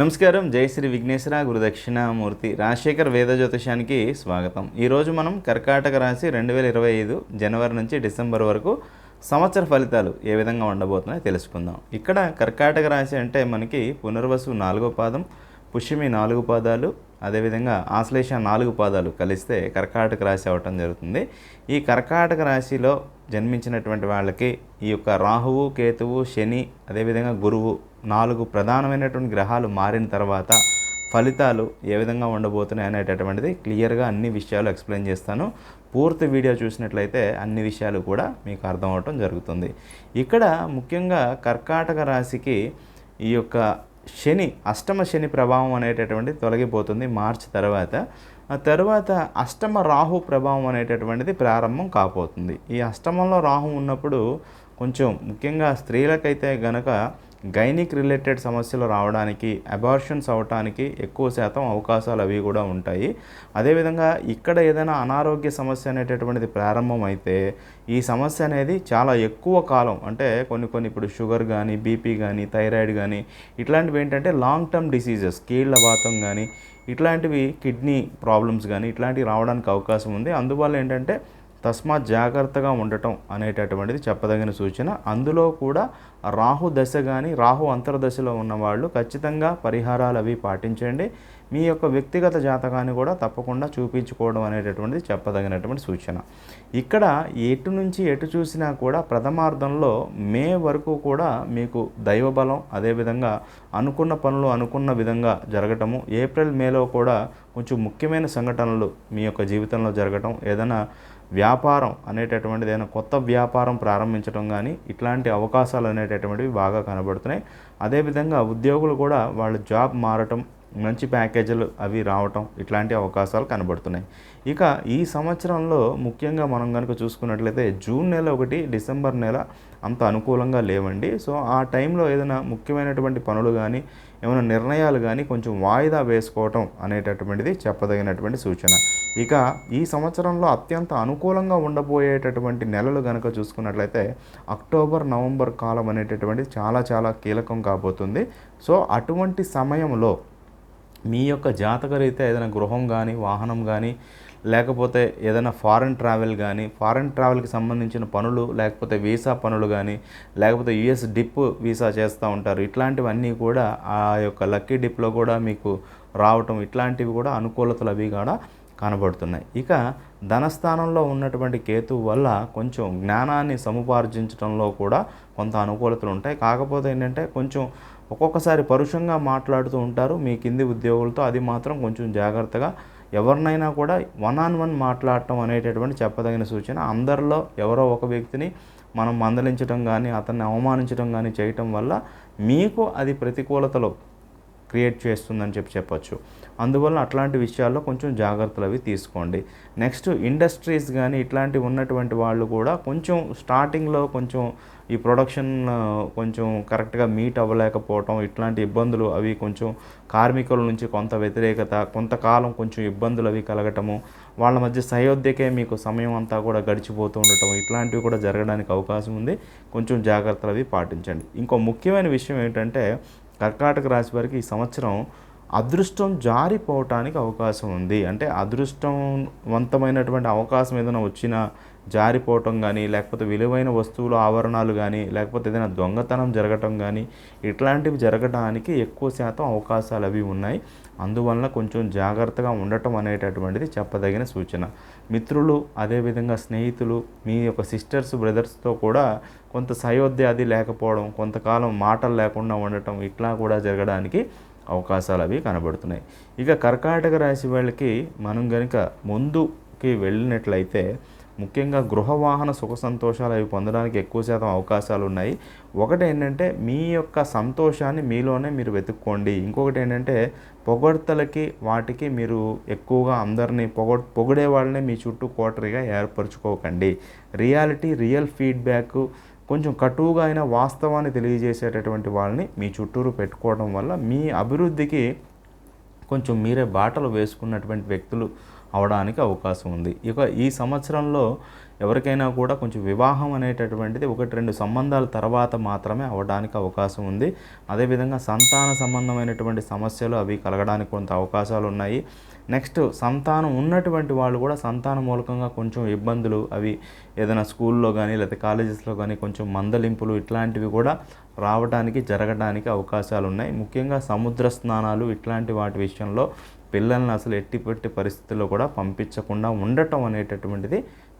నమస్కారం. జై శ్రీ విఘ్నేశ్వర గురుదక్షిణామూర్తి రాజశేఖర్ వేద జ్యోతిషానికి స్వాగతం. ఈరోజు మనం కర్కాటక రాశి రెండు వేల ఇరవై ఐదు జనవరి నుంచి డిసెంబర్ వరకు సంవత్సర ఫలితాలు ఏ విధంగా ఉండబోతున్నాయో తెలుసుకుందాం. ఇక్కడ కర్కాటక రాశి అంటే మనకి పునర్వసు నాలుగో పాదం పుష్యమి నాలుగు పాదాలు అదేవిధంగా ఆశ్లేష నాలుగు పాదాలు కలిస్తే కర్కాటక రాశి అవటం జరుగుతుంది. ఈ కర్కాటక రాశిలో జన్మించినటువంటి వాళ్ళకి ఈ యొక్క రాహువు కేతువు శని అదేవిధంగా గురువు నాలుగు ప్రధానమైనటువంటి గ్రహాలు మారిన తర్వాత ఫలితాలు ఏ విధంగా ఉండబోతున్నాయి అనేటటువంటిది క్లియర్గా అన్ని విషయాలు ఎక్స్ప్లెయిన్ చేస్తాను. పూర్తి వీడియో చూసినట్లయితే అన్ని విషయాలు కూడా మీకు అర్థం అవటం జరుగుతుంది. ఇక్కడ ముఖ్యంగా కర్కాటక రాశికి ఈ యొక్క శని అష్టమ శని ప్రభావం అనేటటువంటిది తొలగిపోతుంది మార్చి తర్వాత. తరువాత తర్వాత అష్టమ రాహు ప్రభావం అనేటటువంటిది ప్రారంభం కాపోతుంది. ఈ అష్టమంలో రాహు ఉన్నప్పుడు కొంచెం ముఖ్యంగా స్త్రీలకైతే గనక గైనిక్ రిలేటెడ్ సమస్యలు రావడానికి అబార్షన్స్ అవ్వటానికి ఎక్కువ శాతం అవకాశాలు అవి కూడా ఉంటాయి. అదేవిధంగా ఇక్కడ ఏదైనా అనారోగ్య సమస్య అనేటటువంటిది ప్రారంభమైతే ఈ సమస్య అనేది చాలా ఎక్కువ కాలం అంటే కొన్ని కొన్ని ఇప్పుడు షుగర్ కానీ బీపీ కానీ థైరాయిడ్ కానీ ఇట్లాంటివి ఏంటంటే లాంగ్ టర్మ్ డిసీజెస్ కీళ్ళ వాతం కానీ ఇట్లాంటివి కిడ్నీ ప్రాబ్లమ్స్ కానీ ఇట్లాంటివి రావడానికి అవకాశం ఉంది. అందువల్ల ఏంటంటే తస్మాత్ జాగ్రత్తగా ఉండటం అనేటటువంటిది చెప్పదగిన సూచన. అందులో కూడా రాహు దశ కానీ రాహు అంతర్దశలో ఉన్నవాళ్ళు ఖచ్చితంగా పరిహారాలు అవి పాటించండి. మీ యొక్క వ్యక్తిగత జాతకాన్ని కూడా తప్పకుండా చూపించుకోవడం అనేటటువంటిది చెప్పదగినటువంటి సూచన. ఇక్కడ ఎటు నుంచి ఎటు చూసినా కూడా ప్రథమార్థంలో మే వరకు కూడా మీకు దైవబలం అదేవిధంగా అనుకున్న పనులు అనుకున్న విధంగా జరగటము ఏప్రిల్ మేలో కూడా కొంచెం ముఖ్యమైన సంఘటనలు మీ యొక్క జీవితంలో జరగటం ఏదైనా వ్యాపారం అనేటటువంటిది ఏదైనా కొత్త వ్యాపారం ప్రారంభించడం కానీ ఇట్లాంటి అవకాశాలు అనేటటువంటివి బాగా కనబడుతున్నాయి. అదేవిధంగా ఉద్యోగులు కూడా వాళ్ళ జాబ్ మారటం మంచి ప్యాకేజీలు అవి రావటం ఇట్లాంటి అవకాశాలు కనబడుతున్నాయి. ఇక ఈ సంవత్సరంలో ముఖ్యంగా మనం కనుక చూసుకున్నట్లయితే జూన్ నెల ఒకటి డిసెంబర్ నెల అంత అనుకూలంగా లేవండి. సో ఆ టైంలో ఏదైనా ముఖ్యమైనటువంటి పనులు కానీ ఏమైనా నిర్ణయాలు కానీ కొంచెం వాయిదా వేసుకోవటం అనేటటువంటిది చెప్పదగినటువంటి సూచన. ఇక ఈ సంవత్సరంలో అత్యంత అనుకూలంగా ఉండబోయేటటువంటి నెలలు కనుక చూసుకున్నట్లయితే అక్టోబర్ నవంబర్ కాలం అనేటటువంటిది చాలా చాలా కీలకం కాబోతుంది. సో అటువంటి సమయంలో మీ యొక్క జాతకరీత్యా ఏదైనా గృహం కానీ వాహనం కానీ లేకపోతే ఏదైనా ఫారెన్ ట్రావెల్ కానీ ఫారెన్ ట్రావెల్కి సంబంధించిన పనులు లేకపోతే వీసా పనులు కానీ లేకపోతే యుఎస్ డిప్ వీసా చేస్తూ ఉంటారు. ఇట్లాంటివన్నీ కూడా ఆ యొక్క లక్కీ డిప్లో కూడా మీకు రావటం ఇట్లాంటివి కూడా అనుకూలతలు అవి కూడా కనబడుతున్నాయి. ఇక ధనస్థానంలో ఉన్నటువంటి కేతు వల్ల కొంచెం జ్ఞానాన్ని సముపార్జించడంలో కూడా కొంత అనుకూలతలు ఉంటాయి. కాకపోతే ఏంటంటే కొంచెం ఒక్కొక్కసారి పరుషంగా మాట్లాడుతూ ఉంటారు. మీ కింది ఉద్యోగులతో అది మాత్రం కొంచెం జాగ్రత్తగా ఎవరినైనా కూడా వన్ ఆన్ వన్ మాట్లాడటం అనేటటువంటి చెప్పదగిన సూచన. అందరిలో ఎవరో ఒక వ్యక్తిని మనం మందలించడం కానీ అతన్ని అవమానించడం కానీ చేయటం వల్ల మీకు అది ప్రతికూలతలు క్రియేట్ చేస్తుందని చెప్పి చెప్పొచ్చు. అందువల్ల అట్లాంటి విషయాల్లో కొంచెం జాగ్రత్తలు అవి తీసుకోండి. నెక్స్ట్ ఇండస్ట్రీస్ కానీ ఇట్లాంటివి ఉన్నటువంటి వాళ్ళు కూడా కొంచెం స్టార్టింగ్లో కొంచెం ఈ ప్రొడక్షన్ కొంచెం కరెక్ట్గా మీట్ అవ్వలేకపోవటం ఇట్లాంటి ఇబ్బందులు అవి కొంచెం కార్మికుల నుంచి కొంత వ్యతిరేకత కొంతకాలం కొంచెం ఇబ్బందులు అవి కలగటము వాళ్ళ మధ్య సయోధ్యకే మీకు సమయం అంతా కూడా గడిచిపోతూ ఉండటం ఇట్లాంటివి కూడా జరగడానికి అవకాశం ఉంది. కొంచెం జాగ్రత్తలు అవి పాటించండి. ఇంకో ముఖ్యమైన విషయం ఏంటంటే కర్కాటక రాశి వారికి ఈ సంవత్సరం అదృష్టం జారిపోవటానికి అవకాశం ఉంది. అంటే అదృష్టవంతమైనటువంటి అవకాశం ఏదైనా వచ్చినా జారిపోవటం కానీ లేకపోతే విలువైన వస్తువులు ఆభరణాలు కానీ లేకపోతే ఏదైనా దొంగతనం జరగటం కానీ ఇట్లాంటివి జరగడానికి ఎక్కువ శాతం అవకాశాలు అవి ఉన్నాయి. అందువలన కొంచెం జాగ్రత్తగా ఉండటం అనేటటువంటిది చెప్పదగిన సూచన. మిత్రులు అదేవిధంగా స్నేహితులు మీ యొక్క సిస్టర్స్ బ్రదర్స్తో కూడా కొంత సయోధ్య అది లేకపోవడం కొంతకాలం మాటలు లేకుండా ఉండటం ఇట్లా కూడా జరగడానికి అవకాశాలు అవి కనబడుతున్నాయి. ఇక కర్కాటక రాశి వాళ్ళకి మనం కనుక ముందుకి వెళ్ళినట్లయితే ముఖ్యంగా గృహ వాహన సుఖ సంతోషాలు అవి పొందడానికి ఎక్కువ శాతం అవకాశాలు ఉన్నాయి. ఒకటి ఏంటంటే మీ యొక్క సంతోషాన్ని మీలోనే మీరు వెతుక్కోండి. ఇంకొకటి ఏంటంటే పొగడ్తలకి వాటికి మీరు ఎక్కువగా అందరినీ పొగ పొగిడే వాళ్ళని మీ చుట్టూ కోటరీగా ఏర్పరచుకోకండి. రియాలిటీ రియల్ ఫీడ్బ్యాక్ కొంచెం కటువుగా అయిన వాస్తవాన్ని తెలియజేసేటటువంటి వాళ్ళని మీ చుట్టూరు పెట్టుకోవడం వల్ల మీ అభివృద్ధికి కొంచెం మీరే బాటలు వేసుకున్నటువంటి వ్యక్తులు అవడానికి అవకాశం ఉంది. ఇక ఈ సంవత్సరంలో ఎవరికైనా కూడా కొంచెం వివాహం అనేటటువంటిది ఒకటి రెండు సంబంధాల తర్వాత మాత్రమే అవడానికి అవకాశం ఉంది. అదేవిధంగా సంతాన సంబంధమైనటువంటి సమస్యలు అవి కలగడానికి కొంత అవకాశాలు ఉన్నాయి. నెక్స్ట్ సంతానం ఉన్నటువంటి వాళ్ళు కూడా సంతాన మూలకంగా కొంచెం ఇబ్బందులు అవి ఏదైనా స్కూల్లో కానీ లేకపోతే కాలేజెస్లో కానీ కొంచెం మందలింపులు ఇట్లాంటివి కూడా రావడానికి జరగడానికి అవకాశాలు ఉన్నాయి. ముఖ్యంగా సముద్ర స్నానాలు ఇట్లాంటి వాటి విషయంలో పిల్లల్ని అసలు ఎట్టి పెట్టి పరిస్థితుల్లో కూడా పంపించకుండా ఉండటం అనేటటువంటిది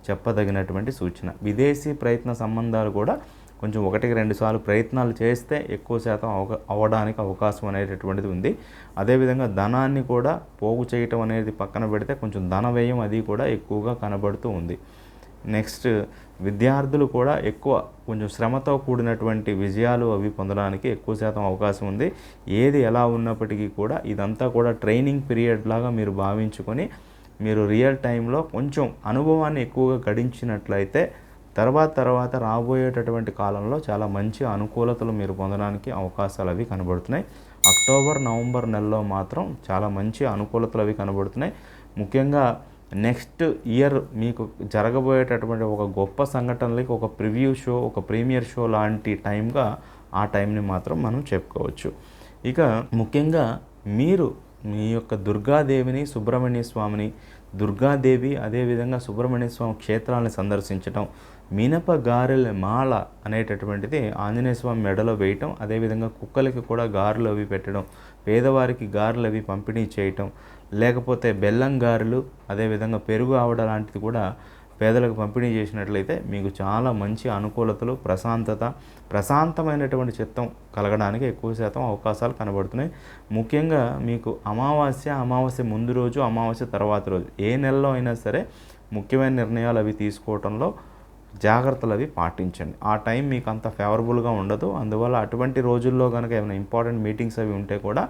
చెప్పదగినటువంటి సూచన. విదేశీ ప్రయత్న సంబంధాలు కూడా కొంచెం ఒకటికి రెండు సార్లు ప్రయత్నాలు చేస్తే ఎక్కువ శాతం అవక అవ్వడానికి అవకాశం అనేటటువంటిది ఉంది. అదేవిధంగా ధనాన్ని కూడా పోగు చేయటం అనేది పక్కన పెడితే కొంచెం ధన వ్యయం అది కూడా ఎక్కువగా కనబడుతూ ఉంది. నెక్స్ట్ విద్యార్థులు కూడా ఎక్కువ కొంచెం శ్రమతో కూడినటువంటి విజయాలు అవి పొందడానికి ఎక్కువ శాతం అవకాశం ఉంది. ఏది ఎలా ఉన్నప్పటికీ కూడా ఇదంతా కూడా ట్రైనింగ్ పీరియడ్ లాగా మీరు భావించుకొని మీరు రియల్ టైంలో కొంచెం అనుభవాన్ని ఎక్కువగా గడించినట్లయితే తర్వాత తర్వాత రాబోయేటటువంటి కాలంలో చాలా మంచి అనుకూలతలు మీరు పొందడానికి అవకాశాలు అవి కనబడుతున్నాయి. అక్టోబర్ నవంబర్ నెలలో మాత్రం చాలా మంచి అనుకూలతలు అవి కనబడుతున్నాయి. ముఖ్యంగా నెక్స్ట్ ఇయర్ మీకు జరగబోయేటటువంటి ఒక గొప్ప సంఘటనలకి ఒక ప్రివ్యూ షో ఒక ప్రీమియర్ షో లాంటి టైంగా ఆ టైంని మాత్రం మనం చెప్పుకోవచ్చు. ఇక ముఖ్యంగా మీరు మీ యొక్క దుర్గాదేవిని సుబ్రహ్మణ్య స్వామిని దుర్గాదేవి అదేవిధంగా సుబ్రహ్మణ్య స్వామి క్షేత్రాలను సందర్శించడం మినప గారెల మాల అనేటటువంటిది ఆంజనేయ స్వామి మెడలో వేయటం అదేవిధంగా కుక్కలకి కూడా గారెలు అవి పెట్టడం పేదవారికి గారెలు అవి పంపిణీ చేయటం లేకపోతే బెల్లం గారెలు అదేవిధంగా పెరుగు ఆవడ లాంటిది కూడా పేదలకు పంపిణీ చేసినట్లయితే మీకు చాలా మంచి అనుకూలతలు ప్రశాంతత ప్రశాంతమైనటువంటి చిత్తం కలగడానికి ఎక్కువ శాతం అవకాశాలు కనబడుతున్నాయి. ముఖ్యంగా మీకు అమావాస్య అమావాస్య ముందు రోజు అమావాస్య తర్వాత రోజు ఏ నెలలో అయినా సరే ముఖ్యమైన నిర్ణయాలు అవి తీసుకోవడంలో జాగ్రత్తలు అవి పాటించండి. ఆ టైం మీకు అంత ఫేవరబుల్గా ఉండదు. అందువల్ల అటువంటి రోజుల్లో కనుక ఏమైనా ఇంపార్టెంట్ మీటింగ్స్ అవి ఉంటే కూడా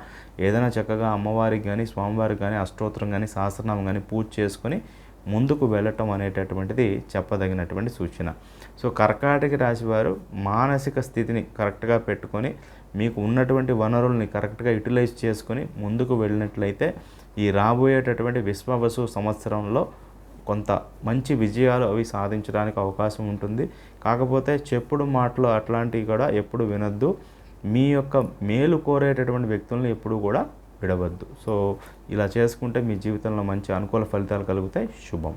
ఏదైనా చక్కగా అమ్మవారికి కానీ స్వామివారికి కానీ అష్టోత్తరం కానీ సహస్రనామం కానీ పూజ చేసుకొని ముందుకు వెళ్ళటం అనేటటువంటిది చెప్పదగినటువంటి సూచన. సో కర్కాటక రాశి వారు మానసిక స్థితిని కరెక్ట్గా పెట్టుకొని మీకు ఉన్నటువంటి వనరుల్ని కరెక్ట్గా యూటిలైజ్ చేసుకొని ముందుకు వెళ్ళినట్లయితే ఈ రాబోయేటటువంటి విశ్వవసు సంవత్సరంలో కొంత మంచి విజయాలు అవి సాధించడానికి అవకాశం ఉంటుంది. కాకపోతే చెప్పుడు మాటలు అట్లాంటివి కూడా ఎప్పుడు వినొద్దు. మీ యొక్క మేలు కోరేటటువంటి వ్యక్తులను ఎప్పుడు కూడా విడవద్దు. సో ఇలా చేసుకుంటే మీ జీవితంలో మంచి అనుకూల ఫలితాలు కలుగుతాయి. శుభం.